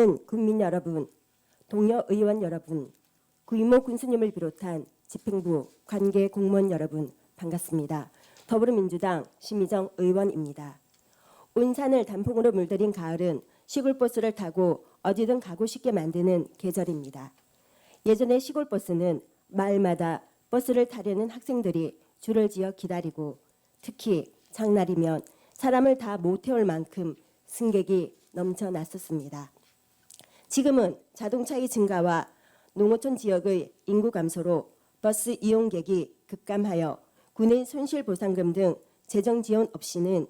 많은 국민 여러분, 동료 의원 여러분, 구이모 군수님을 비롯한 집행부 관계 공무원 여러분 반갑습니다. 더불어민주당 심희정 의원입니다. 온 산을 단풍으로 물들인 가을은 시골버스를 타고 어디든 가고 싶게 만드는 계절입니다. 예전에 시골버스는 마을마다 버스를 타려는 학생들이 줄을 지어 기다리고 특히 장날이면 사람을 다 못 태울 만큼 승객이 넘쳐났었습니다. 지금은 자동차의 증가와 농어촌 지역의 인구 감소로 버스 이용객이 급감하여 군의 손실 보상금 등 재정 지원 없이는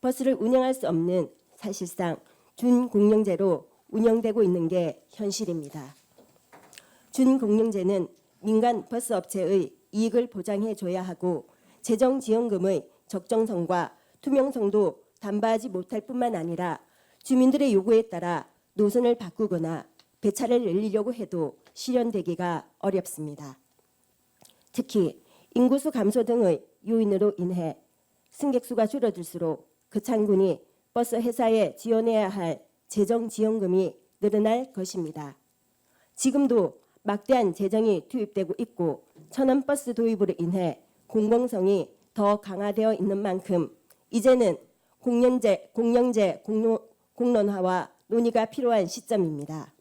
버스를 운영할 수 없는 사실상 준공영제로 운영되고 있는 게 현실입니다. 준공영제는 민간 버스 업체의 이익을 보장해 줘야 하고 재정 지원금의 적정성과 투명성도 담보하지 못할 뿐만 아니라 주민들의 요구에 따라 노선을 바꾸거나 배차를 늘리려고 해도 실현되기가 어렵습니다. 특히 인구수 감소 등의 요인으로 인해 승객 수가 줄어들수록 그창군이 버스 회사에 지원해야 할 재정 지원금이 늘어날 것입니다. 지금도 막대한 재정이 투입되고 있고 천원 버스 도입으로 인해 공공성이 더 강화되어 있는 만큼 이제는 공영제 공론, 공론화와 논의가 필요한 시점입니다.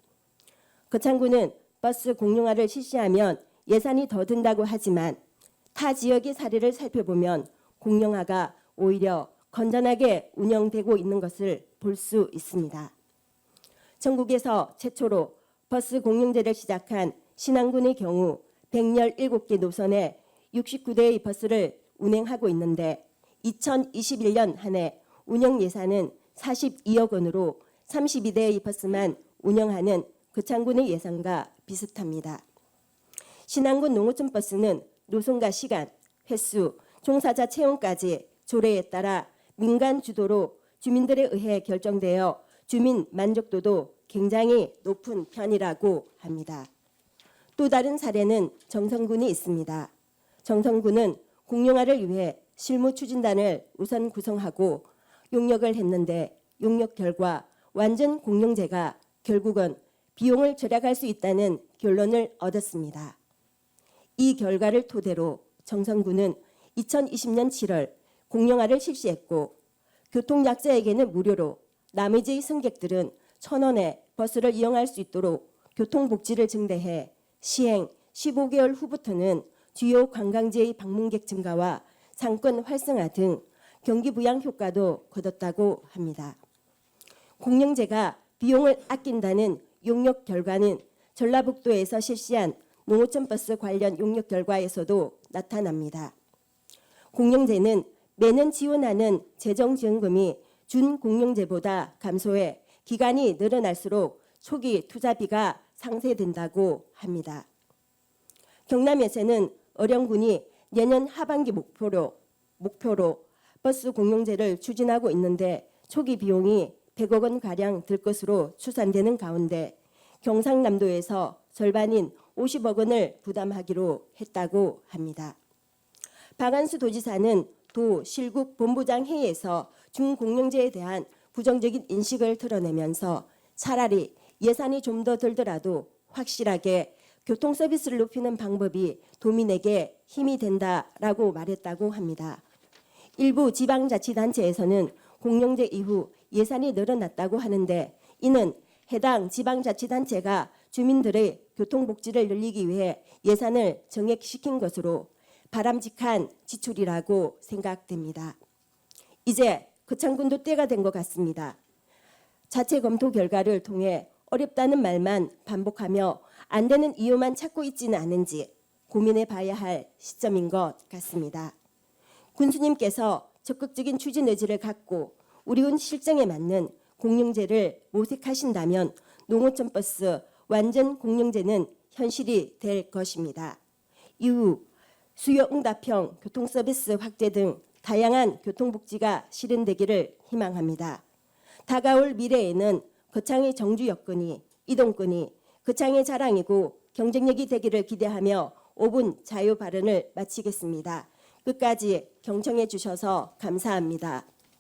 거창구는 버스 공용화를 실시하면 예산이 더 든다고 하지만 타 지역의 사례를 살펴보면 공용화가 오히려 건전하게 운영되고 있는 것을 볼 수 있습니다. 전국에서 최초로 버스 공용제를 시작한 신안군의 경우 117개 노선에 69대의 버스를 운행하고 있는데 2021년 한 해 운영 예산은 42억 원으로 32대의 버스만 운영하는 거창군의 예산과 비슷합니다. 신안군 농어촌 버스는 노선과 시간, 횟수, 종사자 채용까지 조례에 따라 민간 주도로 주민들에 의해 결정되어 주민 만족도도 굉장히 높은 편이라고 합니다. 또 다른 사례는 정성군이 있습니다. 정성군은 공용화를 위해 실무 추진단을 우선 구성하고 용역을 했는데 용역 결과 완전 공용제가 결국은 비용을 절약할 수 있다는 결론을 얻었습니다. 이 결과를 토대로 정성군은 2020년 7월 공용화를 실시했고 교통약자에게는 무료로 나머지 승객들은 천원에 버스를 이용할 수 있도록 교통복지를 증대해 시행 15개월 후부터는 주요 관광지의 방문객 증가와 상권 활성화 등 경기 부양 효과도 거뒀다고 합니다. 공영제가 비용을 아낀다는 용역 결과는 전라북도에서 실시한 농어촌 버스 관련 용역 결과에서도 나타납니다. 공영제는 매년 지원하는 재정 지원금이 준 공영제보다 감소해 기간이 늘어날수록 초기 투자비가 상쇄된다고 합니다. 경남에서는 어령군이 내년 하반기 목표로 목표로 버스 공용제를 추진하고 있는데 초기 비용이 100억 원 가량 들 것으로 추산되는 가운데 경상남도에서 절반인 50억 원을 부담하기로 했다고 합니다. 박안수 도지사는 도 실국 본부장 회의에서 중공영제에 대한 부정적인 인식을 드러내면서 차라리 예산이 좀 더 들더라도 확실하게 교통 서비스를 높이는 방법이 도민에게 힘이 된다라고 말했다고 합니다. 일부 지방자치단체에서는 공영제 이후 예산이 늘어났다고 하는데 이는 해당 지방자치단체가 주민들의 교통복지를 늘리기 위해 예산을 정액시킨 것으로 바람직한 지출이라고 생각됩니다. 이제 거창군도 때가 된 것 같습니다. 자체 검토 결과를 통해 어렵다는 말만 반복하며 안 되는 이유만 찾고 있지는 않은지 고민해 봐야 할 시점인 것 같습니다. 군수님께서 적극적인 추진 의지를 갖고 우리군 실정에 맞는 공영제를 모색하신다면 농어촌 버스 완전 공영제는 현실이 될 것입니다. 이후 수요 응답형 교통 서비스 확대 등 다양한 교통복지가 실현되기를 희망합니다. 다가올 미래에는 거창의 정주 여건이 이동권이 거창의 자랑이고 경쟁력이 되기를 기대하며 5분 자유 발언을 마치겠습니다. 끝까지 경청해 주셔서 감사합니다.